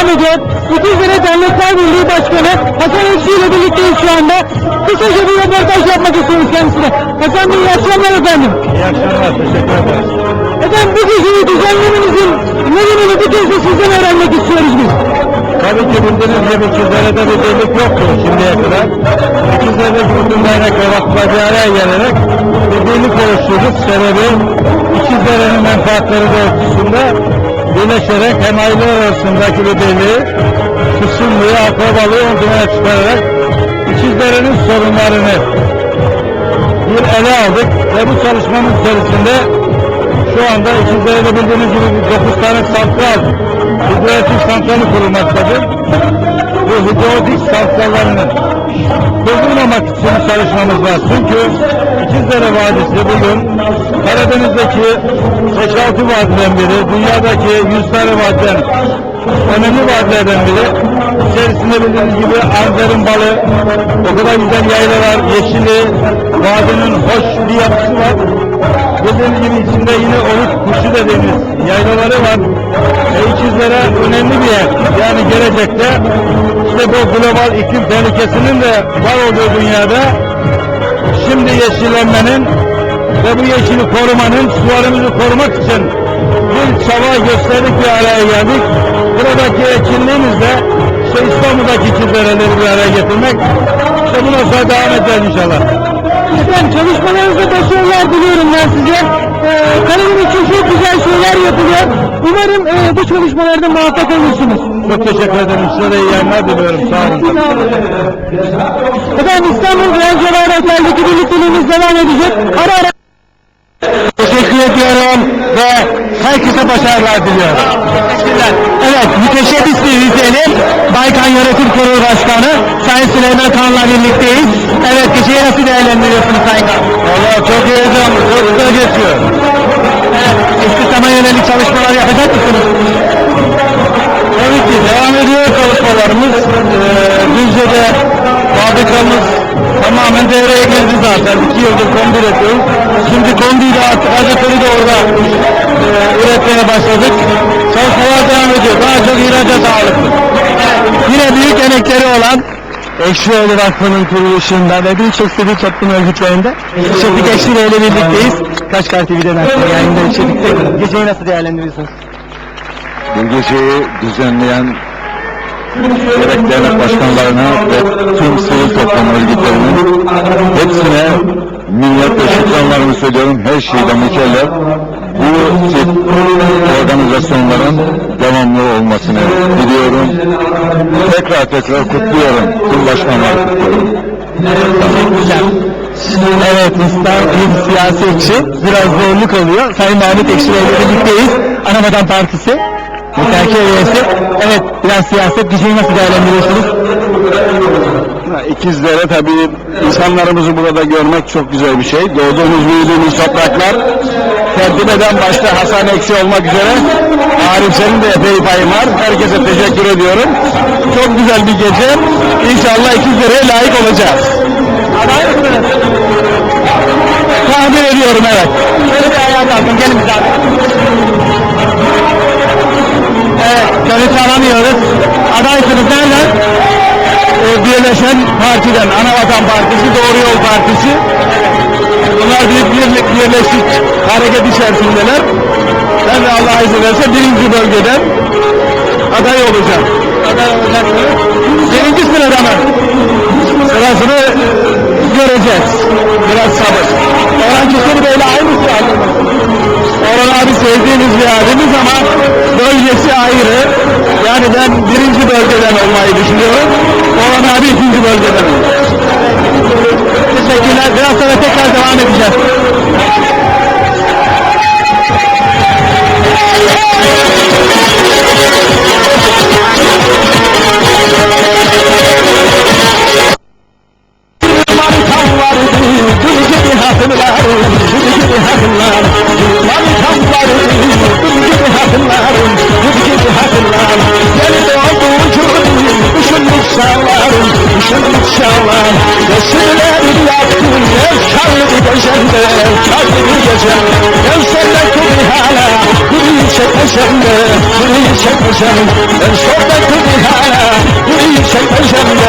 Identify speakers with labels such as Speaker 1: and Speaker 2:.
Speaker 1: İkizdere Dernekler Birliği Başkanı Hasan Ekşi ile birlikteyiz şu anda. Kısaca bir röportaj yapmak istiyoruz kendisine. Hasan Bey iyi akşamlar efendim.
Speaker 2: İyi akşamlar, teşekkür ederiz.
Speaker 1: Efendim bu geceyi düzenlemenizin nedenini bir kez de sizden öğrenmek istiyoruz biz.
Speaker 2: Tabii ki bildiğiniz gibi İkizdere'de bir birlik yoktu şimdiye kadar. İkizdere'de bütün bayrak ve vakıflar bir araya gelerek bir birlik oluşturduk. Sebebi İkizdere'nin menfaatleri doğrultusunda birleşerek hem arasındaki bir birliği, kısımlığı, akrabalığı plana çıkararak İkizdere'nin sorunlarını bir ele aldık ve bu çalışmanın içerisinde şu anda İkizdere'de bildiğiniz gibi 9 tane santral, hidroelektrik santrali kurulmaktadır. Bu hidroelektrik santrallarını durdurmamak için çalışmamız var. Çünkü İkizdere Vadisi bugün Karadeniz'deki 5-6 vadiden biri, dünyadaki 100 tane vadiden önemli vadilerden biri. İçerisinde bildiğiniz gibi Anzer'in balı, o kadar güzel yaylalar, yeşili, vadinin hoş bir yapısı var. Bildiğiniz gibi içinde yine oluk kuşu dediğimiz yaylaları var. E, İkizlere önemli bir yer. Yani gelecekte işte bu global iklim tehlikesinin de var olduğu dünyada şimdi yeşillenmenin ve bu yeşili korumanın, sularımızı korumak için bir çaba gösterdik bir araya geldik. Buradaki etkinliğimizde işte İstanbul'daki ikizlereleri bir araya getirmek. İşte bundan sonra devam edeceğiz inşallah.
Speaker 1: Efendim çalışmalarınızda başarılar diliyorum ben size. Ee, Karadeniz için çok güzel şeyler yapılıyor. Umarım e, bu çalışmalarda muvaffak olursunuz.
Speaker 2: Çok teşekkür ederim. Size de iyi yayınlar diliyorum. Sağ olun.
Speaker 1: Sağ olun. Efendim İstanbul Beyaz Cevahirler'deki birlikteliğimiz devam edecek. Ara ara
Speaker 2: ediyorum ve herkese başarılar diliyorum.
Speaker 1: Evet, müteşebbisliği izleyelim. Baykan Yönetim Kurulu Başkanı Sayın Süleyman Kan'la birlikteyiz. Evet, geceyi nasıl değerlendiriyorsunuz Sayın Kan?
Speaker 2: Valla çok heyecanlı, çok güzel geçiyor.
Speaker 1: Evet, istihdama yönelik çalışmalar yapacak mısınız?
Speaker 2: Tabii ki devam ediyor çalışmalarımız. Ee, Düzce'de fabrikamız tamamen devreye girdi zaten. İki yıldır kombi yapıyoruz. Şimdi kombiyle artık başladık. Çalışmalar devam ediyor. Daha çok ihracat ağırlıklı.
Speaker 1: Yine büyük emekleri olan
Speaker 2: Ekşioğlu Vakfı'nın kuruluşunda ve birçok sivil toplum örgütlerinde
Speaker 1: Şefik Ekşi Bey ile birlikteyiz. Kaşkar TV'den aslında yayında Şefik'te. Geceyi nasıl değerlendiriyorsunuz?
Speaker 2: Bu geceyi düzenleyen gerek devlet başkanlarına ve tüm sivil toplum örgütlerinin hepsine minnet ve şükranlarımı söylüyorum. Her şeyden mükellef. Bu tip organizasyonların devamlı olmasını diliyorum. Tekrar tekrar kutluyorum. Başkanları kutluyorum.
Speaker 1: Evet, İstanbul siyasetçi biraz zorluk oluyor. Sayın Mahmut Ekşi ile birlikteyiz. Anavadan Partisi. Müterki üyesi. Evet, biraz siyaset geceyi nasıl değerlendiriyorsunuz?
Speaker 2: İkizlere tabii insanlarımızı burada görmek çok güzel bir şey. Doğduğumuz, büyüdüğümüz topraklar Tertibe'den başta Hasan Ekşi olmak üzere Arif senin de epey payın var. Herkese teşekkür ediyorum. Çok güzel bir gece. İnşallah İkizlere'ye layık olacağız.
Speaker 1: Aday mısınız?
Speaker 2: Tahmin ediyorum evet.
Speaker 1: Şöyle bir ayağa kalkın, gelin bize. Evet, görüntü alamıyoruz. Adaysınız nereden?
Speaker 2: Ee, Birleşen Parti'den, Anavatan Partisi, Doğru Yol Partisi. Bunlar bir birlik, birleşik hareket içerisindeler. Ben de Allah izin verirse birinci bölgeden aday olacağım.
Speaker 1: Aday olacaksınız.
Speaker 2: Birinci sırada mı? Sırasını göreceğiz. Biraz sabır.
Speaker 1: Orhan Keseri Bey'le aynı sırada mı?
Speaker 2: Orhan abi sevdiğimiz bir abimiz ama bölgesi ayrı. Yani ben birinci bölgeden olmayı düşünüyorum. Orhan abi ikinci bölgeden olacak.
Speaker 1: Teşekkürler. Biraz sonra tekrar devam edeceğiz.
Speaker 2: Resimlerin yaptın efkarlı bir gecende, efkarlı bir gece. Senle kul hala,
Speaker 3: çekmeşemde, burayı çekmeşemde, ben sohbeti bir hala, burayı çekmeşemde,